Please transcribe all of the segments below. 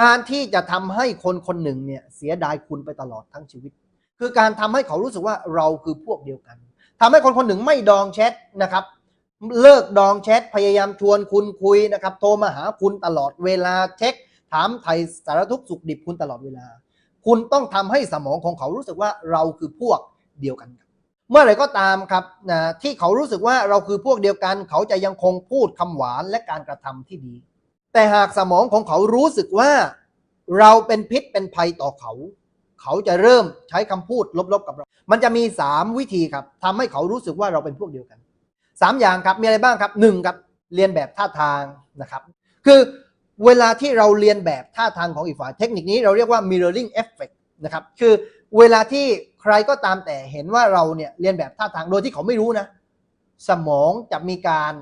การที่จะทำให้คนคนหนึ่งเนี่ยเสียดายคุณไปตลอดทั้งชีวิต คือการทำให้เขารู้สึกว่าเราคือพวกเดียวกันทำให้คนคนหนึ่งไม่ดองแชทนะครับ เลิกดองแชทพยายามชวนคุณคุยนะครับ โทรมาหาคุณตลอดเวลาเช็ค ถามไทยสารทุกสุขดิบคุณตลอดเวลา คุณต้องทำให้สมองของเขารู้สึกว่าเราคือพวกเดียวกันครับเมื่อไหร่ก็ตามครับนะที่เขารู้สึกว่าเราคือพวกเดียวกัน เขาจะยังคงพูดคำหวานและการกระทำที่ดี แต่หากสมองของเขารู้สึกว่าเราเป็นพิษเป็นภัยต่อเขา เขาจะเริ่มใช้คำพูดลบๆกับเรา มันจะมี 3 วิธีครับทำให้เขารู้สึกว่าเราเป็นพวกเดียวกัน 3 อย่างครับมีอะไรบ้างครับหนึ่งครับเรียนแบบท่าทางนะครับคือเวลาที่เราเรียนแบบท่าทางของอีกฝ่ายเทคนิคนี้เราเรียกว่า mirroring effect นะครับคือเวลาที่ใครก็ตามแต่เห็นว่าเราเนี่ยเรียนแบบท่าทางโดยที่เขาไม่รู้นะ สมองจะมีการ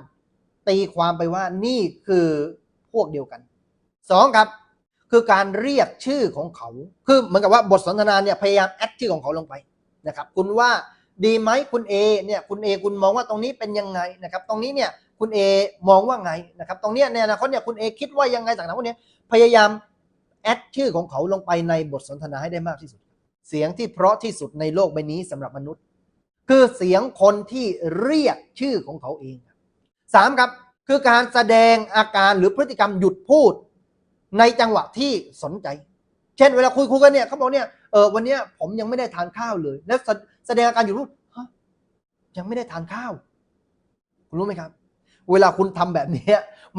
ตีความไปว่านี่คือ วกเดียวกันสองครับ คือการเรียกชื่อของเขา คือเหมือนกับว่าบทสนทนาเนี่ยพยายามแอดชื่อของเขาลงไปนะครับ คุณว่าดีไหมคุณเอเนี่ยคุณเอคุณมองว่าตรงนี้เป็นยังไงนะครับ ตรงนี้เนี่ยคุณเอมองว่าไงนะครับ ตรงเนี้ยในอนาคตเนี่ยคุณเอคิดว่ายังไงต่างๆพวกเนี้ยพยายามแอดชื่อของเขาลงไปในบทสนทนาให้ได้มากที่สุด เสียงที่เพราะที่สุดในโลกใบนี้สำหรับมนุษย์ คือเสียงคนที่เรียกชื่อของเขาเองสามครับ คือการแสดงอาการหรือพฤติกรรมหยุดพูด ในจังหวะที่สนใจ เช่น เวลาคุยคุยกันเนี่ยเขาบอกเนี่ยเออวันนี้ผมยังไม่ได้ทานข้าวเลย แล้วแสดงอาการหยุดพูดยังไม่ได้ทานข้าว คุณรู้ไหมครับ เวลาคุณทำแบบนี้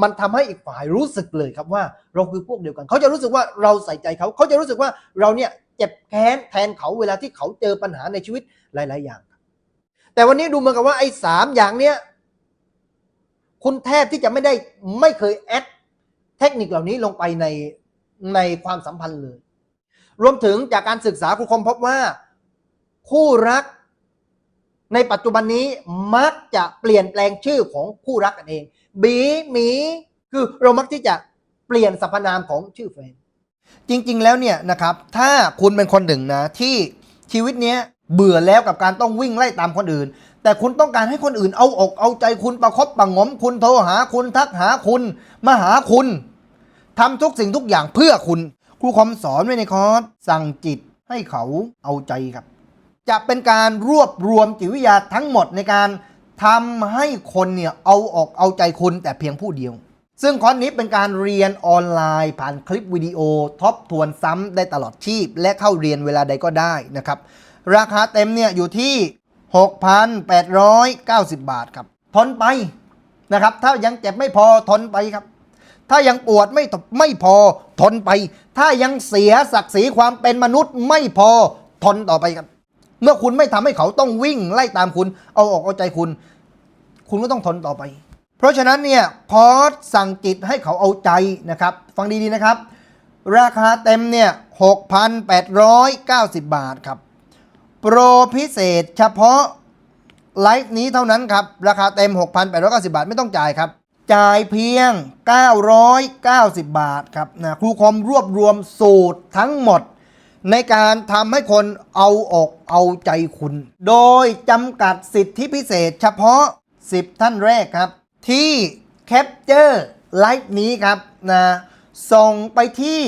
มันทำให้อีกฝ่ายรู้สึกเลยครับว่า เราคือพวกเดียวกัน เขาจะรู้สึกว่าเราใส่ใจเขา เขาจะรู้สึกว่าเราเนี่ยเจ็บแค้นแทนเขาเวลาที่เขาเจอปัญหาในชีวิตหลาย ๆ อย่าง แต่วันนี้ดูเหมือนกับว่าไอ้สามอย่างเนี้ย คุณแทบที่จะไม่ได้ไม่เคยแอดเทคนิคเหล่านี้ลงไปในในความสัมพันธ์เลย รวมถึงจากการศึกษาครูคมพบว่า คู่รักในปัจจุบันนี้มักจะเปลี่ยนแปลงชื่อของคู่รักกันเอง บีหมีคือเรามักที่จะเปลี่ยนสรรพนามของชื่อแฟนจริง ๆ แล้วเนี่ยนะครับ ถ้าคุณเป็นคนหนึ่งนะที่ชีวิตเนี้ยเบื่อแล้วกับการต้องวิ่งไล่ตามคนอื่น แต่คุณต้องการให้คนอื่นเอาอกเอาใจคุณประคบประงมคุณโทรหาคุณทักหาคุณมาหาคุณทำทุกสิ่งทุกอย่างเพื่อคุณครูคอมสอนไว้ในคอร์สสั่งจิตให้เขาเอาใจครับ จะเป็นการรวบรวมจิตวิทยาทั้งหมดในการทำให้คนเนี่ยเอาออกเอาใจคุณแต่เพียงผู้เดียว ซึ่งคอร์สนี้เป็นการเรียนออนไลน์ ผ่านคลิปวิดีโอทบทวนซ้ำได้ตลอดชีพ และเข้าเรียนเวลาใดก็ได้นะครับ ราคาเต็มเนี่ยอยู่ที่ 6,890 บาทครับ ทนไปนะครับ ถ้ายังเจ็บไม่พอทนไปครับ ถ้ายังปวดไม่ไม่พอทนไป ถ้ายังเสียศักดิ์ศรีความเป็นมนุษย์ไม่พอทนต่อไปครับ เมื่อคุณไม่ทำให้เขาต้องวิ่งไล่ตามคุณ เอาออกเอาใจคุณ คุณก็ต้องทนต่อไป เพราะฉะนั้นเนี่ยคอร์สสั่งจิตให้เขาเอาใจนะครับ ฟังดีๆนะครับ ราคาเต็มเนี่ย6,890 บาทครับ โปรพิเศษเฉพาะไลฟ์นี้เท่านั้นครับ ราคาเต็ม 6,890 บาทไม่ต้องจ่ายครับ จ่ายเพียง 990 บาทครับนะครูคอมรวบรวมสูตรทั้งหมด ในการทำให้คนเอาอกเอาใจคุณ โดยจำกัดสิทธิพิเศษเฉพาะ 10 ท่านแรกครับ ที่แคปเจอร์ไลฟ์นี้ครับนะส่งไปที่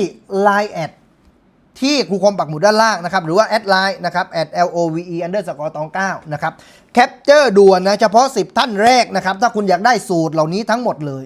Line แอด ที่ครูคมปักหมุดด้านล่างนะครับ หรือว่าแอดไลน์นะครับ at l o v e underscore ตอง9นะครับ แคปเจอร์ด่วนนะ เฉพาะ 10 ท่านแรกนะครับ ถ้าคุณอยากได้สูตรเหล่านี้ทั้งหมดเลย